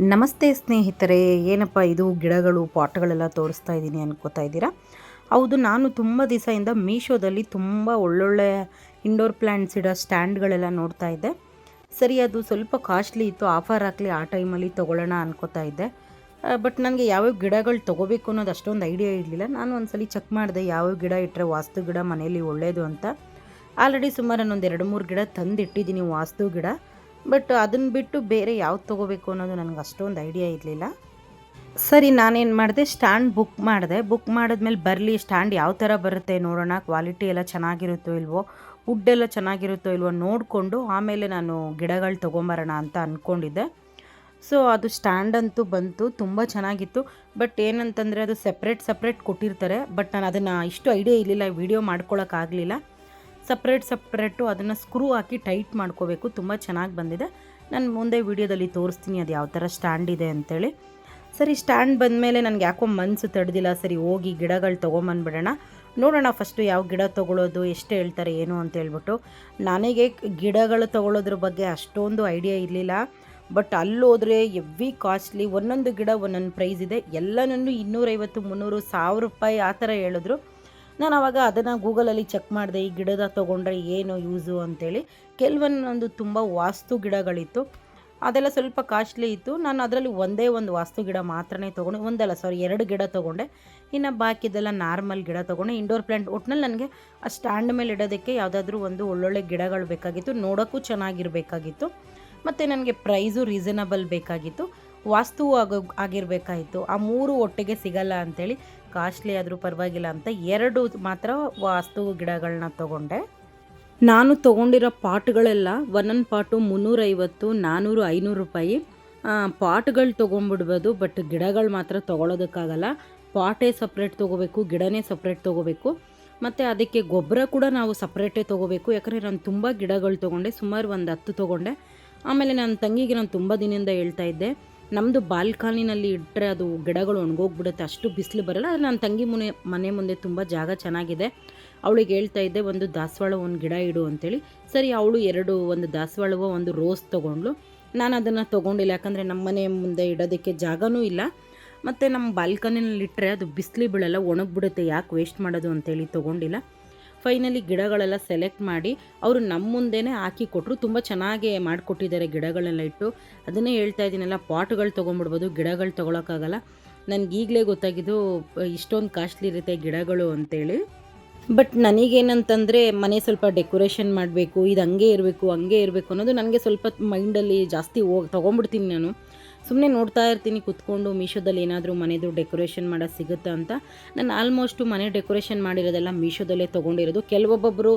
ನಮಸ್ತೆ ಸ್ನೇಹಿತರೆ, ಏನಪ್ಪ ಇದು? ಗಿಡಗಳು, ಪಾಟ್ಗಳೆಲ್ಲ ತೋರಿಸ್ತಾ ಇದ್ದೀನಿ ಅನ್ಕೋತಾ ಇದ್ದೀರಾ? ಹೌದು, ನಾನು ತುಂಬ ದಿವಸದಿಂದ ಮೀಶೋದಲ್ಲಿ ತುಂಬ ಒಳ್ಳೊಳ್ಳೆ ಇಂಡೋರ್ ಪ್ಲ್ಯಾಂಟ್ಸ್ ಇಡೋ ಸ್ಟ್ಯಾಂಡ್ಗಳೆಲ್ಲ ನೋಡ್ತಾ ಇದ್ದೆ. ಸರಿ, ಅದು ಸ್ವಲ್ಪ ಕಾಸ್ಟ್ಲಿ ಇತ್ತು ಆಫರ್ ಹಾಕಲಿ, ಆ ಟೈಮಲ್ಲಿ ತೊಗೊಳ್ಳೋಣ ಅನ್ಕೋತಾ ಇದ್ದೆ. ಬಟ್ ನನಗೆ ಯಾವ್ಯಾವ ಗಿಡಗಳು ತೊಗೋಬೇಕು ಅನ್ನೋದು ಅಷ್ಟೊಂದು ಐಡಿಯಾ ಇರಲಿಲ್ಲ. ನಾನು ಒಂದ್ಸಲಿ ಚೆಕ್ ಮಾಡಿದೆ, ಯಾವ್ಯಾವ ಗಿಡ ಇಟ್ಟರೆ ವಾಸ್ತು ಗಿಡ ಮನೆಯಲ್ಲಿ ಒಳ್ಳೆಯದು ಅಂತ. ಆಲ್ರೆಡಿ ಸುಮಾರು ನಾನೊಂದು ಎರಡು ಮೂರು ಗಿಡ ತಂದಿಟ್ಟಿದ್ದೀನಿ ವಾಸ್ತು ಗಿಡ. ಬಟ್ ಅದನ್ನು ಬಿಟ್ಟು ಬೇರೆ ಯಾವ್ದು ತೊಗೋಬೇಕು ಅನ್ನೋದು ನನಗೆ ಅಷ್ಟೊಂದು ಐಡಿಯಾ ಇರಲಿಲ್ಲ. ಸರಿ, ನಾನೇನು ಮಾಡಿದೆ ಸ್ಟ್ಯಾಂಡ್ ಬುಕ್ ಮಾಡಿದೆ. ಬುಕ್ ಮಾಡಿದ್ಮೇಲೆ ಬರಲಿ ಸ್ಟ್ಯಾಂಡ್ ಯಾವ ಥರ ಬರುತ್ತೆ ನೋಡೋಣ ಕ್ವಾಲಿಟಿ ಎಲ್ಲ ಚೆನ್ನಾಗಿರುತ್ತೋ ಇಲ್ವೋ ವುಡ್ ಎಲ್ಲ ಚೆನ್ನಾಗಿರುತ್ತೋ ಇಲ್ವೋ ನೋಡಿಕೊಂಡು ಆಮೇಲೆ ನಾನು ಗಿಡಗಳು ತೊಗೊಂಬರೋಣ ಅಂತ ಅಂದ್ಕೊಂಡಿದ್ದೆ ಸೊ ಅದು ಸ್ಟ್ಯಾಂಡ್ ಅಂತೂ ಬಂತು, ತುಂಬ ಚೆನ್ನಾಗಿತ್ತು. ಬಟ್ ಏನಂತಂದರೆ ಅದು ಸಪ್ರೇಟ್ ಸಪ್ರೇಟ್ ಕೊಟ್ಟಿರ್ತಾರೆ. ಬಟ್ ನಾನು ಅದನ್ನು ಇಷ್ಟು ಐಡಿಯಾ ಇರಲಿಲ್ಲ ವಿಡಿಯೋ ಮಾಡ್ಕೊಳಕ್ಕಾಗಲಿಲ್ಲ ಸಪ್ರೇಟ್ ಸಪ್ರೇಟು ಅದನ್ನು ಸ್ಕ್ರೂ ಹಾಕಿ ಟೈಟ್ ಮಾಡ್ಕೋಬೇಕು. ತುಂಬ ಚೆನ್ನಾಗಿ ಬಂದಿದೆ. ನಾನು ಮುಂದೆ ವೀಡಿಯೋದಲ್ಲಿ ತೋರಿಸ್ತೀನಿ ಅದು ಯಾವ ಥರ ಸ್ಟ್ಯಾಂಡ್ ಇದೆ ಅಂತೇಳಿ. ಸರಿ, ಸ್ಟ್ಯಾಂಡ್ ಬಂದಮೇಲೆ ನನಗೆ ಯಾಕೋ ಮನಸ್ಸು ತಡೆದಿಲ್ಲ. ಸರಿ, ಹೋಗಿ ಗಿಡಗಳು ತೊಗೊಂಬಂದ್ಬಿಡೋಣ. ನೋಡೋಣ ಫಸ್ಟು ಯಾವ ಗಿಡ ತೊಗೊಳ್ಳೋದು ಎಷ್ಟು ಹೇಳ್ತಾರೆ, ಏನು ಅಂತ ಹೇಳ್ಬಿಟ್ಟು. ನನಗೆ ಗಿಡಗಳು ತೊಗೊಳೋದ್ರ ಬಗ್ಗೆ ಅಷ್ಟೊಂದು ಐಡಿಯಾ ಇರಲಿಲ್ಲ. ಬಟ್ ಅಲ್ಲೋದ್ರೆ ಎವ್ರಿ ಕಾಸ್ಟ್ಲಿ. ಒಂದೊಂದು ಗಿಡ ಒಂದೊಂದು ಪ್ರೈಸ್ ಇದೆ. ಎಲ್ಲನೂ ಇನ್ನೂರೈವತ್ತು, ಮುನ್ನೂರು, ಸಾವಿರ ರೂಪಾಯಿ ಆ ಥರ ಹೇಳಿದ್ರು. ನಾನು ಅವಾಗ ಅದನ್ನು ಗೂಗಲಲ್ಲಿ ಚೆಕ್ ಮಾಡಿದೆ, ಈ ಗಿಡದ ತೊಗೊಂಡ್ರೆ ಏನು ಯೂಸು ಅಂತೇಳಿ. ಕೆಲವೊಂದು ತುಂಬ ವಾಸ್ತು ಗಿಡಗಳಿತ್ತು. ಅದೆಲ್ಲ ಸ್ವಲ್ಪ ಕಾಸ್ಟ್ಲಿ ಇತ್ತು. ನಾನು ಅದರಲ್ಲಿ ಒಂದೇ ಒಂದು ವಾಸ್ತು ಗಿಡ ಮಾತ್ರನೇ ತೊಗೊಂಡೆ. ಒಂದಲ್ಲ ಸಾರಿ ಎರಡು ಗಿಡ ತೊಗೊಂಡೆ. ಇನ್ನು ಬಾಕಿದೆಲ್ಲ ನಾರ್ಮಲ್ ಗಿಡ ತೊಗೊಂಡೆ. ಇಂಡೋರ್ ಪ್ಲ್ಯಾಂಟ್ ಒಟ್ನಲ್ಲಿ ನನಗೆ ಆ ಸ್ಟ್ಯಾಂಡ್ ಮೇಲೆ ಇಡೋದಕ್ಕೆ ಯಾವುದಾದ್ರೂ ಒಂದು ಒಳ್ಳೊಳ್ಳೆ ಗಿಡಗಳು ಬೇಕಾಗಿತ್ತು. ನೋಡೋಕ್ಕೂ ಚೆನ್ನಾಗಿರಬೇಕಾಗಿತ್ತು. ಮತ್ತು ನನಗೆ ಪ್ರೈಸು ರೀಸನಬಲ್ ಬೇಕಾಗಿತ್ತು. ವಾಸ್ತು ಆಗ ಆಗಿರಬೇಕಾಯಿತು ಆ ಮೂರು ಒಟ್ಟಿಗೆ ಸಿಗಲ್ಲ ಅಂಥೇಳಿ ಕಾಸ್ಟ್ಲಿ ಆದರೂ ಪರವಾಗಿಲ್ಲ ಅಂತ ಎರಡು ಮಾತ್ರ ವಾಸ್ತು ಗಿಡಗಳನ್ನ ತೊಗೊಂಡೆ. ನಾನು ತೊಗೊಂಡಿರೋ ಪಾಟ್ಗಳೆಲ್ಲ ಒಂದೊಂದು ಪಾಟು ಮುನ್ನೂರೈವತ್ತು ನಾನ್ನೂರು ಐನೂರು ರೂಪಾಯಿ. ಪಾಟ್ಗಳು ತೊಗೊಂಡ್ಬಿಡ್ಬೋದು, ಬಟ್ ಗಿಡಗಳು ಮಾತ್ರ ತೊಗೊಳೋದಕ್ಕಾಗಲ್ಲ. ಪಾಟೇ ಸಪ್ರೇಟ್ ತೊಗೋಬೇಕು, ಗಿಡನೇ ಸಪ್ರೇಟ್ ತೊಗೋಬೇಕು. ಮತ್ತು ಅದಕ್ಕೆ ಗೊಬ್ಬರ ಕೂಡ ನಾವು ಸಪ್ರೇಟೇ ತೊಗೋಬೇಕು. ಯಾಕಂದರೆ ನಾನು ತುಂಬ ಗಿಡಗಳು ತೊಗೊಂಡೆ, ಸುಮಾರು ಒಂದು ಹತ್ತು ತೊಗೊಂಡೆ. ಆಮೇಲೆ ನನ್ನ ತಂಗಿಗೆ ನಾನು ತುಂಬ ದಿನದಿಂದ ಹೇಳ್ತಾ ಇದ್ದೆ ನಮ್ಮದು ಬಾಲ್ಕನಿನಲ್ಲಿ ಇಟ್ಟರೆ ಅದು ಗಿಡಗಳು ಒಣಗೋಗ್ಬಿಡುತ್ತೆ, ಅಷ್ಟು ಬಿಸಿಲು ಬರಲ್ಲ. ಆದರೆ ನನ್ನ ತಂಗಿ ಮುನೆ, ಮನೆ ಮುಂದೆ ತುಂಬ ಜಾಗ ಚೆನ್ನಾಗಿದೆ. ಅವಳಿಗೆ ಹೇಳ್ತಾ ಇದ್ದೆ, ಒಂದು ದಾಸವಾಳ, ಒಂದು ಗಿಡ ಇಡು ಅಂತೇಳಿ. ಸರಿ, ಅವಳು ಎರಡು, ಒಂದು ದಾಸವಾಳವ, ಒಂದು ರೋಸ್ ತೊಗೊಂಡ್ಳು. ನಾನು ಅದನ್ನು ತೊಗೊಂಡಿಲ್ಲ, ಯಾಕಂದರೆ ನಮ್ಮ ಮನೆ ಮುಂದೆ ಇಡೋದಕ್ಕೆ ಜಾಗನೂ ಇಲ್ಲ. ಮತ್ತು ನಮ್ಮ ಬಾಲ್ಕನಿನಲ್ಲಿ ಇಟ್ಟರೆ ಅದು ಬಿಸಿಲು ಬೀಳಲ್ಲ, ಒಣಗಿಬಿಡುತ್ತೆ, ಯಾಕೆ ವೇಸ್ಟ್ ಮಾಡೋದು ಅಂತೇಳಿ ತೊಗೊಂಡಿಲ್ಲ. ಫೈನಲಿ ಗಿಡಗಳೆಲ್ಲ ಸೆಲೆಕ್ಟ್ ಮಾಡಿ ಅವರು ನಮ್ಮ ಮುಂದೆನೇ ಹಾಕಿ ಕೊಟ್ಟರು ತುಂಬ ಚೆನ್ನಾಗಿ ಮಾಡಿಕೊಟ್ಟಿದ್ದಾರೆ ಗಿಡಗಳನ್ನೆಲ್ಲ ಇಟ್ಟು. ಅದನ್ನೇ ಹೇಳ್ತಾ ಇದ್ದೀನಲ್ಲ ಪಾಟ್ಗಳು ತೊಗೊಂಬಿಡ್ಬೋದು ಗಿಡಗಳು ತೊಗೊಳಕ್ಕಾಗಲ್ಲ. ನನಗೆ ಈಗಲೇ ಗೊತ್ತಾಗಿದ್ದು, ಇಷ್ಟೊಂದು ಕಾಸ್ಟ್ಲಿ ಇರುತ್ತೆ ಗಿಡಗಳು ಅಂತೇಳಿ. ಬಟ್ ನನಗೇನಂತಂದರೆ, ಮನೆ ಸ್ವಲ್ಪ ಡೆಕೋರೇಷನ್ ಮಾಡಬೇಕು, ಇದು ಹಂಗೆ ಇರಬೇಕು ಹಂಗೆ ಇರಬೇಕು ಅನ್ನೋದು ನನಗೆ ಸ್ವಲ್ಪ ಮೈಂಡಲ್ಲಿ ಜಾಸ್ತಿ ಹೋಗಿ ತೊಗೊಂಬಿಡ್ತೀನಿ ನಾನು. ಸುಮ್ಮನೆ ನೋಡ್ತಾ ಇರ್ತೀನಿ, ಕುತ್ಕೊಂಡು ಮೀಶೋದಲ್ಲಿ ಏನಾದರೂ ಮನೆದು ಡೆಕೋರೇಷನ್ ಮಾಡೋದು ಸಿಗುತ್ತಾ ಅಂತ. ನಾನು ಆಲ್ಮೋಸ್ಟು ಮನೆ ಡೆಕೋರೇಷನ್ ಮಾಡಿರೋದೆಲ್ಲ ಮೀಶೋದಲ್ಲೇ ತೊಗೊಂಡಿರೋದು. ಕೆಲವೊಬ್ಬೊಬ್ಬರು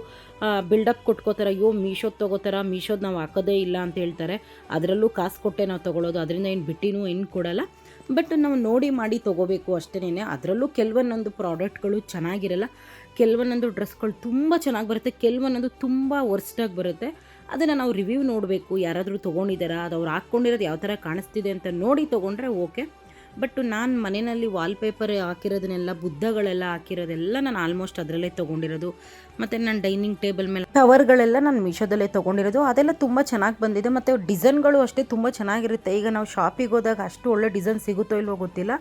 ಬಿಲ್ಡಪ್ ಕೊಟ್ಕೋತಾರೆ, ಅಯ್ಯೋ, ಮೀಶೋದು ತೊಗೋತಾರ, ಮೀಶೋದು ನಾವು ಹಾಕೋದೇ ಇಲ್ಲ ಅಂತ ಹೇಳ್ತಾರೆ. ಅದರಲ್ಲೂ ಕಾಸು ಕೊಟ್ಟೆ ನಾವು ತೊಗೊಳೋದು, ಅದರಿಂದ ಏನು ಬಿಟ್ಟಿನೂ ಏನು ಕೊಡಲ್ಲ. ಬಟ್ ನಾವು ನೋಡಿ ಮಾಡಿ ತೊಗೋಬೇಕು ಅಷ್ಟೇನೆ ಅದರಲ್ಲೂ ಕೆಲವೊಂದೊಂದು ಪ್ರಾಡಕ್ಟ್ಗಳು ಚೆನ್ನಾಗಿರಲ್ಲ. ಕೆಲವೊಂದೊಂದು ಡ್ರೆಸ್ಗಳು ತುಂಬ ಚೆನ್ನಾಗಿ ಬರುತ್ತೆ. ಕೆಲವೊಂದೊಂದು ತುಂಬ ವರ್ಸ್ಟಾಗಿ ಬರುತ್ತೆ. ಅದನ್ನು ನಾವು ರಿವ್ಯೂ ನೋಡಬೇಕು, ಯಾರಾದರೂ ತೊಗೊಂಡಿದ್ದಾರಾ, ಅದು ಅವ್ರು ಹಾಕ್ಕೊಂಡಿರೋದು ಯಾವ ಥರ ಕಾಣಿಸ್ತಿದೆ ಅಂತ ನೋಡಿ ತೊಗೊಂಡ್ರೆ ಓಕೆ ಬಟ್ ನಾನು ಮನೆಯಲ್ಲಿ ವಾಲ್ಪೇಪರ್ ಹಾಕಿರೋದನ್ನೆಲ್ಲ ಬುದ್ಧಗಳೆಲ್ಲ ಹಾಕಿರೋದೆಲ್ಲ ನಾನು ಆಲ್ಮೋಸ್ಟ್ ಅದರಲ್ಲೇ ತೊಗೊಂಡಿರೋದು. ಮತ್ತು ನಾನು ಡೈನಿಂಗ್ ಟೇಬಲ್ ಮೇಲೆ ಕವರ್ಗಳೆಲ್ಲ ನಾನು ಮೀಶೋದಲ್ಲೇ ತೊಗೊಂಡಿರೋದು. ಅದೆಲ್ಲ ತುಂಬ ಚೆನ್ನಾಗಿ ಬಂದಿದೆ. ಮತ್ತು ಡಿಸೈನ್ಗಳು ಅಷ್ಟೇ ತುಂಬ ಚೆನ್ನಾಗಿರುತ್ತೆ. ಈಗ ನಾವು ಶಾಪಿಗೆ ಹೋದಾಗ ಅಷ್ಟು ಒಳ್ಳೆ ಡಿಸೈನ್ ಸಿಗುತ್ತೋ ಇಲ್ವೋ ಗೊತ್ತಿಲ್ಲ.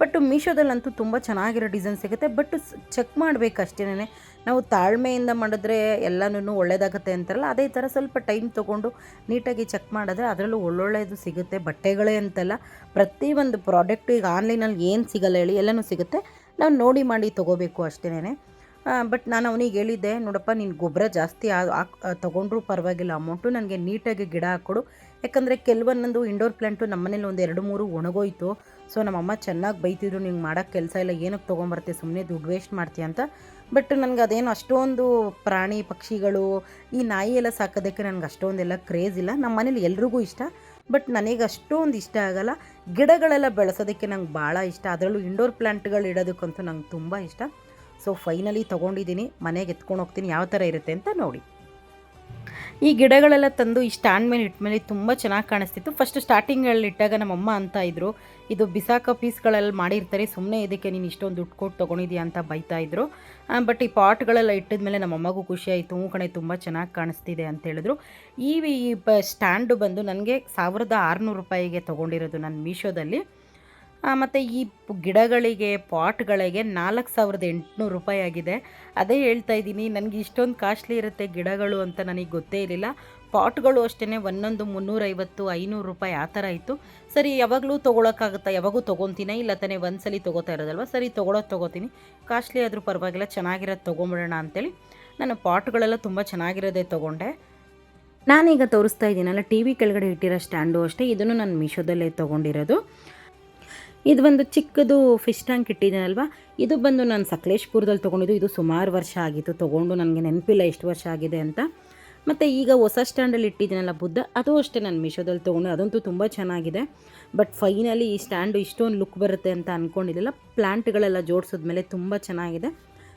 ಬಟ್ ಮೀಶೋದಲ್ಲಂತೂ ತುಂಬ ಚೆನ್ನಾಗಿರೋ ಡಿಸೈನ್ ಸಿಗುತ್ತೆ. ಬಟ್ ಚೆಕ್ ಮಾಡಬೇಕು ಅಷ್ಟೇನೆ ನಾವು ತಾಳ್ಮೆಯಿಂದ ಮಾಡಿದ್ರೆ ಎಲ್ಲನೂ ಒಳ್ಳೇದಾಗುತ್ತೆ ಅಂತಾರಲ್ಲ, ಅದೇ ಥರ ಸ್ವಲ್ಪ ಟೈಮ್ ತೊಗೊಂಡು ನೀಟಾಗಿ ಚೆಕ್ ಮಾಡಿದ್ರೆ ಅದರಲ್ಲೂ ಒಳ್ಳೊಳ್ಳೆಯದು ಸಿಗುತ್ತೆ. ಬಟ್ಟೆಗಳೇ ಅಂತಲ್ಲ ಪ್ರತಿಯೊಂದು ಪ್ರಾಡಕ್ಟು ಈಗ ಆನ್ಲೈನಲ್ಲಿ ಏನು ಸಿಗಲ್ಲ ಹೇಳಿ ಎಲ್ಲನೂ ಸಿಗುತ್ತೆ. ನಾವು ನೋಡಿ ಮಾಡಿ ತೊಗೋಬೇಕು ಅಷ್ಟೇನೆ. ಬಟ್ ನಾನು ಅವನಿಗೆ ಹೇಳಿದ್ದೆ, ನೋಡಪ್ಪ, ನೀನು ಗೊಬ್ಬರ ಜಾಸ್ತಿ ಹಾಕ್ ತೊಗೊಂಡ್ರೂ ಪರವಾಗಿಲ್ಲ. ಅಮೌಂಟು ನನಗೆ ನೀಟಾಗಿ ಗಿಡ ಹಾಕ್ಕೊಡು. ಯಾಕಂದರೆ ಕೆಲವೊಂದೊಂದು ಇಂಡೋರ್ ಪ್ಲ್ಯಾಂಟು ನಮ್ಮನೇಲಿ ಒಂದು ಎರಡು ಮೂರು ಒಣಗೋಯ್ತು. ಸೊ ನಮ್ಮಮ್ಮ ಚೆನ್ನಾಗಿ ಬೈತಿದ್ರು ನಿಂಗೆ ಮಾಡೋಕ್ಕೆ ಕೆಲಸ ಇಲ್ಲ ಏನಕ್ಕೆ ತೊಗೊಂಬರ್ತೀಯ ಸುಮ್ಮನೆ ದುಡ್ಡು ವೇಸ್ಟ್ ಮಾಡ್ತೀಯ ಅಂತ. ಬಟ್ ನನಗೆ ಅದೇನು ಅಷ್ಟೊಂದು ಪ್ರಾಣಿ ಪಕ್ಷಿಗಳು, ಈ ನಾಯಿ ಎಲ್ಲ ಸಾಕೋದಕ್ಕೆ ನನಗೆ ಅಷ್ಟೊಂದೆಲ್ಲ ಕ್ರೇಜ್ ಇಲ್ಲ. ನಮ್ಮ ಮನೇಲಿ ಎಲ್ರಿಗೂ ಇಷ್ಟ. ಬಟ್ ನನಗೆ ಅಷ್ಟೊಂದು ಇಷ್ಟ ಆಗಲ್ಲ. ಗಿಡಗಳೆಲ್ಲ ಬೆಳೆಸೋದಕ್ಕೆ ನಂಗೆ ಭಾಳ ಇಷ್ಟ. ಅದರಲ್ಲೂ ಇಂಡೋರ್ ಪ್ಲ್ಯಾಂಟ್ಗಳು ಇಡೋದಕ್ಕಂತೂ ನಂಗೆ ತುಂಬ ಇಷ್ಟ. ಸೊ ಫೈನಲಿ ತೊಗೊಂಡಿದ್ದೀನಿ. ಮನೆಗೆ ಎತ್ಕೊಂಡು ಹೋಗ್ತೀನಿ. ಯಾವ ಥರ ಇರುತ್ತೆ ಅಂತ ನೋಡಿ. ಈ ಗಿಡಗಳೆಲ್ಲ ತಂದು ಈ ಸ್ಟ್ಯಾಂಡ್ ಮೇಲೆ ಇಟ್ಮೇಲೆ ತುಂಬ ಚೆನ್ನಾಗಿ ಕಾಣಿಸ್ತಿತ್ತು. ಫಸ್ಟ್ ಸ್ಟಾರ್ಟಿಂಗಲ್ಲಿ ಇಟ್ಟಾಗ ನಮ್ಮಮ್ಮ ಅಂತ ಇದ್ರು. ಇದು ಬಿಸಾಕ ಪೀಸ್ಗಳೆಲ್ಲ ಮಾಡಿರ್ತಾರೆ. ಸುಮ್ಮನೆ ಇದಕ್ಕೆ ನೀನು ಇಷ್ಟೊಂದು ದುಡ್ಡು ಕೊಟ್ಟು ತೊಗೊಂಡಿದ್ಯಾ ಅಂತ ಬೈತಾ ಇದ್ರು. ಬಟ್ ಈ ಪಾಟ್ಗಳೆಲ್ಲ ಇಟ್ಟಿದ್ಮೇಲೆ ನಮ್ಮ ಅಮ್ಮಗೂ ಖುಷಿ ಆಯಿತು. ಹ್ಞೂ ಕಣೆ, ತುಂಬ ಚೆನ್ನಾಗಿ ಕಾಣಿಸ್ತಿದೆ ಅಂತ ಹೇಳಿದ್ರು. ಈ ಸ್ಟ್ಯಾಂಡು ಬಂದು ನನಗೆ ಸಾವಿರದ ಆರುನೂರು ರೂಪಾಯಿಗೆ ತೊಗೊಂಡಿರೋದು ನಾನು ಮೀಶೋದಲ್ಲಿ. ಮತ್ತು ಈ ಗಿಡಗಳಿಗೆ, ಪಾಟ್ಗಳಿಗೆ ನಾಲ್ಕು ಸಾವಿರದ ಎಂಟುನೂರು ರೂಪಾಯಿ ಆಗಿದೆ. ಅದೇ ಹೇಳ್ತಾ ಇದ್ದೀನಿ, ನನಗೆ ಇಷ್ಟೊಂದು ಕಾಸ್ಟ್ಲಿ ಇರುತ್ತೆ ಗಿಡಗಳು ಅಂತ ನನಗೆ ಗೊತ್ತೇ ಇರಲಿಲ್ಲ. ಪಾಟ್ಗಳು ಅಷ್ಟೇ ಒಂದೊಂದು ಮುನ್ನೂರೈವತ್ತು, ಐನೂರು ರೂಪಾಯಿ ಆ ಥರ ಇತ್ತು. ಸರಿ, ಯಾವಾಗಲೂ ತೊಗೊಳಕ್ಕಾಗುತ್ತಾ? ಯಾವಾಗೂ ತೊಗೊತೀನಿ ಇಲ್ಲ, ತಾನೇ ಒಂದ್ಸಲಿ ತೊಗೋತಾ ಇರೋದಲ್ವ? ಸರಿ, ತೊಗೊಳೋದು ತೊಗೋತೀನಿ. ಕಾಸ್ಟ್ಲಿ ಆದರೂ ಪರವಾಗಿಲ್ಲ, ಚೆನ್ನಾಗಿರೋದು ತೊಗೊಂಬಿಡೋಣ ಅಂತೇಳಿ ನಾನು ಪಾಟ್ಗಳೆಲ್ಲ ತುಂಬ ಚೆನ್ನಾಗಿರೋದೇ ತೊಗೊಂಡೆ. ನಾನೀಗ ತೋರಿಸ್ತಾ ಇದ್ದೀನಲ್ಲ, ಟಿ ವಿ ಕೆಳಗಡೆ ಇಟ್ಟಿರೋ ಸ್ಟ್ಯಾಂಡು ಅಷ್ಟೇ, ಇದನ್ನು ನಾನು ಮೀಶೋದಲ್ಲೇ ತೊಗೊಂಡಿರೋದು. ಇದು ಒಂದು ಚಿಕ್ಕದು ಫಿಶ್ ಟ್ಯಾಂಕ್ ಇಟ್ಟಿದ್ದೀನಲ್ವ ಇದು ಬಂದು ನಾನು ಸಕಲೇಶ್ಪುರದಲ್ಲಿ ತೊಗೊಂಡಿದ್ದು. ಇದು ಸುಮಾರು ವರ್ಷ ಆಗಿತ್ತು. ತೊಗೊಂಡು ನನಗೆ ನೆನಪಿಲ್ಲ ಎಷ್ಟು ವರ್ಷ ಆಗಿದೆ ಅಂತ. ಮತ್ತು ಈಗ ಹೊಸ ಸ್ಟ್ಯಾಂಡಲ್ಲಿ ಇಟ್ಟಿದ್ದೀನಲ್ಲ ಬುದ್ಧ, ಅದು ಅಷ್ಟೇ ನಾನು ಮೀಶೋದಲ್ಲಿ ತೊಗೊಂಡು. ಅದಂತೂ ತುಂಬ ಚೆನ್ನಾಗಿದೆ. ಬಟ್ ಫೈನಲಿ ಈ ಸ್ಟ್ಯಾಂಡು ಇಷ್ಟೊಂದು ಲುಕ್ ಬರುತ್ತೆ ಅಂತ ಅಂದ್ಕೊಂಡಿರಲಿಲ್ಲ ಪ್ಲ್ಯಾಂಟ್ಗಳೆಲ್ಲ ಜೋಡಿಸಿದ್ಮೇಲೆ ತುಂಬ ಚೆನ್ನಾಗಿದೆ.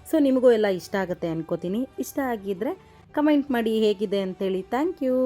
ಸೊ ನಿಮಗೂ ಎಲ್ಲ ಇಷ್ಟ ಆಗುತ್ತೆ ಅನ್ಕೋತೀನಿ. ಇಷ್ಟ ಆಗಿದ್ದರೆ ಕಮೆಂಟ್ ಮಾಡಿ ಹೇಗಿದೆ ಅಂತೇಳಿ. Thank you